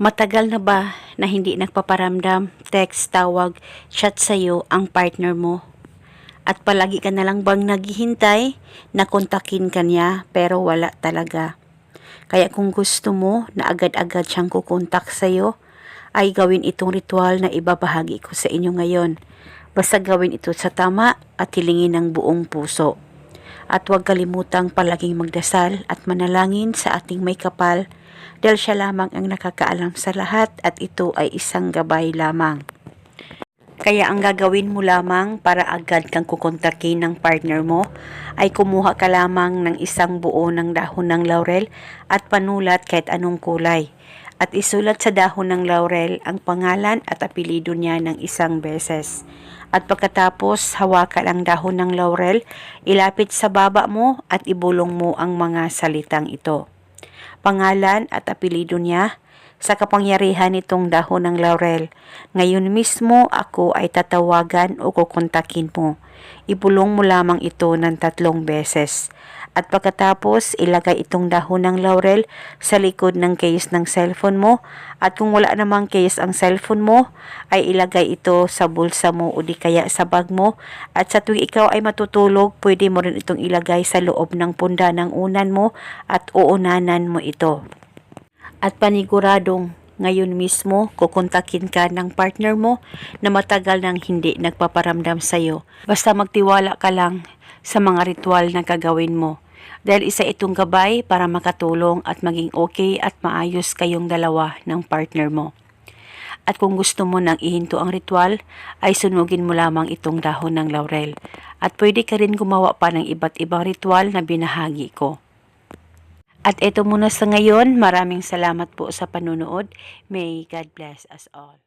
Matagal na ba na hindi nagpaparamdam, text, tawag, chat sa'yo ang partner mo? At palagi ka na lang bang naghihintay na kontakin ka niya pero wala talaga? Kaya kung gusto mo na agad-agad siyang kukontak sa'yo, ay gawin itong ritual na ibabahagi ko sa inyo ngayon. Basta gawin ito sa tama at hilingin ng buong puso. At huwag kalimutang palaging magdasal at manalangin sa ating may kapal dahil siya lamang ang nakakaalam sa lahat at ito ay isang gabay lamang. Kaya ang gagawin mo lamang para agad kang kukontakin ng partner mo ay kumuha ka lamang ng isang buo ng dahon ng laurel at panulat kahit anong kulay. At isulat sa dahon ng laurel ang pangalan at apelido niya ng isang beses. At pagkatapos hawakan ang dahon ng laurel, ilapit sa baba mo at ibulong mo ang mga salitang ito. Pangalan at apelido niya, sa kapangyarihan nitong dahon ng laurel. Ngayon mismo ako ay tatawagan o kukontakin mo. Ibulong mo lamang ito ng tatlong beses. At pagkatapos, ilagay itong dahon ng laurel sa likod ng case ng cellphone mo. At kung wala namang case ang cellphone mo, ay ilagay ito sa bulsa mo o di kaya sa bag mo. At sa tuwing ikaw ay matutulog, pwede mo rin itong ilagay sa loob ng punda ng unan mo at uunanan mo ito at paniguradong ngayon mismo kukontakin ka ng partner mo na matagal nang hindi nagpaparamdam sa'yo. Basta magtiwala ka lang sa mga ritual na gagawin mo. Dahil isa itong gabay para makatulong at maging okay at maayos kayong dalawa ng partner mo. At kung gusto mo nang ihinto ang ritual, ay sunugin mo lamang itong dahon ng laurel. At pwede ka rin gumawa pa ng iba't ibang ritual na binahagi ko. At ito muna sa ngayon, maraming salamat po sa panunood. May God bless us all.